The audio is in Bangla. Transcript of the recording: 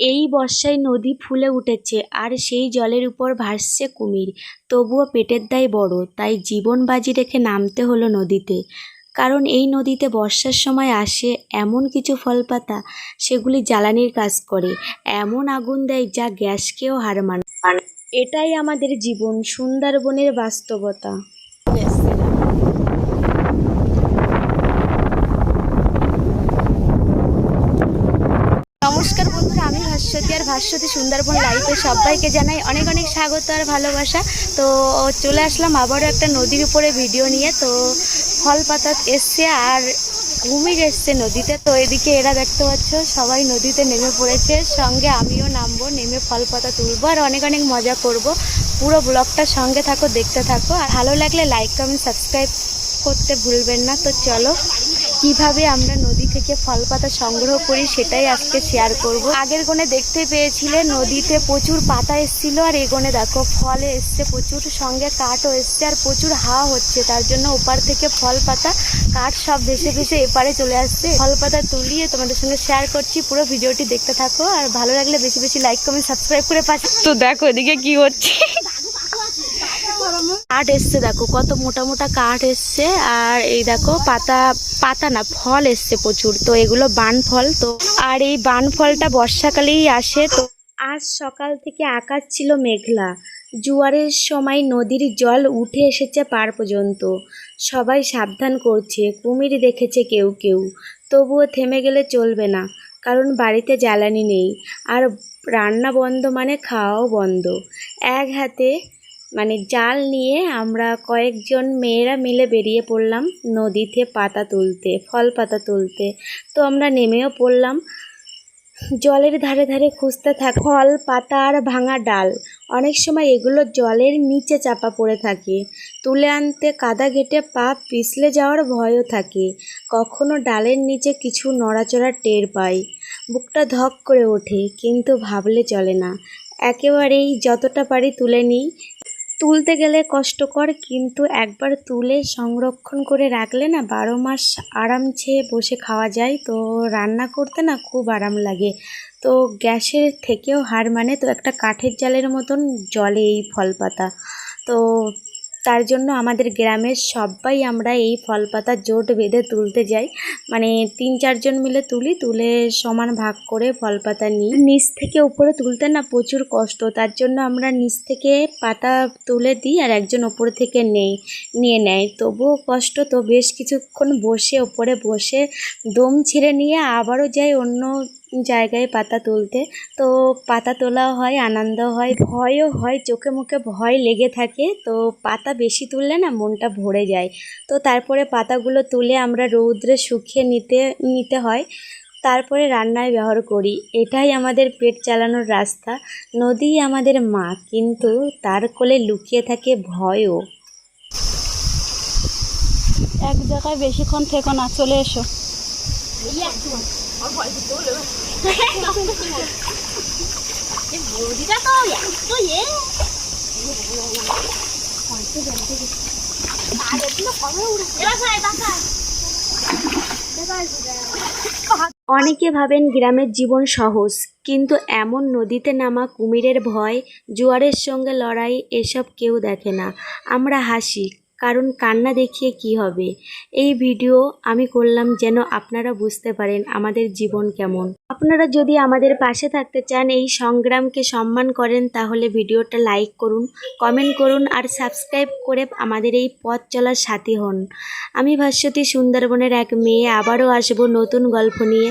এই বর্ষায় নদী ফুলে উঠেছে, আর সেই জলের উপর ভাসছে কুমির। তবুও পেটের দায় বড়, তাই জীবন বাজি রেখে নামতে হলো নদীতে। কারণ এই নদীতে বর্ষার সময় আসে এমন কিছু ফল পাতা সেগুলি জ্বালানির কাজ করে, এমন আগুন দেয় যা গ্যাসকেও হার মানে। এটাই আমাদের জীবন, সুন্দরবনের বাস্তবতা। ভাস্বতী আর ভাস্বতী সুন্দরবন লাইফে সবাইকে জানাই অনেক অনেক স্বাগত আর ভালোবাসা। তো চলে আসলাম আবারও একটা নদীর উপরে ভিডিও নিয়ে। তো, ফল পাতা এসছে আর কুমির এসছে নদীতে। তো, এদিকে এরা দেখতে পাচ্ছ, সবাই নদীতে নেমে পড়েছে। সঙ্গে আমিও নামবো, নেমে ফল পাতা তুলবো আর অনেক অনেক মজা করব। পুরো ব্লগটা সঙ্গে থাকো, দেখতে থাকো। আর ভালো লাগলে লাইক কমেন্ট সাবস্ক্রাইব করতে ভুলবেন না। তো, চলো কীভাবে আমরা নদী থেকে ফল পাতা সংগ্রহ করি সেটাই আজকে শেয়ার করব। আগের কোণে দেখতে পেয়েছিলে, নদীতে প্রচুর পাতা এসেছিল আর এগোনে দেখো ফল এসছে, প্রচুর সঙ্গে কাঠও এসছে আর প্রচুর হাওয়া হচ্ছে, তার জন্য ওপার থেকে ফল পাতা কাঠ সব ভেসে ভেসে এপারে চলে আসছে। ফল পাতা তুলিয়ে তোমাদের সঙ্গে শেয়ার করছি, পুরো ভিডিওটি দেখতে থাকো আর ভালো লাগলে বেশি বেশি লাইক কমেন্ট সাবস্ক্রাইব করে পাশে তো দেখো এদিকে কি হচ্ছে। কাঠ এসছে, দেখো, কত মোটা মোটা কাঠ এসছে। আর এই দেখো, পাতা পাতা না, ফল এসছে প্রচুর। তো এগুলো বান ফল, তো আর এই বান ফলটা বর্ষাকালেই আসে, তো আজ সকাল থেকে আকাশ ছিল মেঘলা। জোয়ারের সময় নদীর জল উঠে এসেছে পার পর্যন্ত। সবাই সাবধান করছে, কুমির দেখেছে কেউ কেউ। তবুও থেমে গেলে চলবে না, কারণ বাড়িতে জ্বালানি নেই। আর রান্না বন্ধ মানে খাওয়াও বন্ধ। এক হাতে মানে জাল নিয়ে আমরা কয়েকজন মেয়েরা মিলে বেরিয়ে পড়লাম নদীতে পাতা তুলতে, ফল পাতা তুলতে। তো আমরা নেমেও পড়লাম। জলের ধারে ধারে খুঁজতে থাক, ফল, পাতা আর ভাঙা ডাল। অনেক সময় এগুলো জলের নিচে চাপা পড়ে থাকে। তুলে আনতে কাদা ঘেটে পা পিছলে যাওয়ার ভয়ও থাকে। কখনো ডালের নিচে কিছু নড়াচড়া টের পাই। বুকটা ধক করে ওঠে, কিন্তু ভাবলে চলে না। একেবারেই যতটা পারি তুলে নিই। তুলতে গেলে কষ্টকর, কিন্তু একবার তুলে সংরক্ষণ করে রাখলে না বারো মাস আরাম ছেয়ে বসে খাওয়া যায়। তো রান্না করতে না খুব আরাম লাগে। তো গ্যাসের থেকেও হার মানে তো একটা কাঠের জালের মতন জলে এই ফল পাতা। তো তার জন্য আমাদের গ্রামের সবাই আমরা এই ফল পাতা জোট বেঁধে তুলতে যাই। মানে তিন চারজন মিলে তুলি, তুলে সমান ভাগ করে ফল পাতা নিই। নিচ থেকে উপরে তুলতে না প্রচুর কষ্ট, তার জন্য আমরা নিচ থেকে পাতা তুলে দিই আর একজন ওপরে থেকে নেই, নিয়ে নেয়। তবুও কষ্ট তো বেশ কিছুক্ষণ বসে, ওপরে বসে দম ছিঁড়ে নিয়ে আবারও যাই অন্য জায়গায় পাতা তুলতে। তো পাতা তোলাও হয়, আনন্দ হয়, ভয়ও হয়, চোখে মুখে ভয় লেগে থাকে। তো পাতা বেশি তুললে না মনটা ভরে যায়। তো তারপরে পাতাগুলো তুলে আমরা রৌদ্রে শুকিয়ে নিতে নিতে হয়। তারপরে রান্নায় ব্যবহার করি। এটাই আমাদের পেট চালানোর রাস্তা। নদী আমাদের মা, কিন্তু তার কোলে লুকিয়ে থাকে ভয়ও। এক জায়গায় বেশিক্ষণ থেকো না, চলে এসো। অনেকে ভাবেন গ্রামের জীবন সহজ, কিন্তু এমন নদীতে নামা কুমিরের ভয়, জোয়ারের সঙ্গে লড়াই, এসব কেউ দেখে না। আমরা হাসি কারণ কান্না দেখিয়ে কি হবে? এই ভিডিও আমি করলাম যেন আপনারা বুঝতে পারেন আমাদের জীবন কেমন। আপনারা যদি আমাদের পাশে থাকতে চান এই সংগ্রামকে সম্মান করেন, তাহলে ভিডিওটা লাইক করুন, কমেন্ট করুন আর সাবস্ক্রাইব করে আমাদের এই পথ চলার সাথী হন। আমি ভাস্বতী সুন্দরবনের এক মেয়ে, আবারও আসব নতুন গল্প নিয়ে।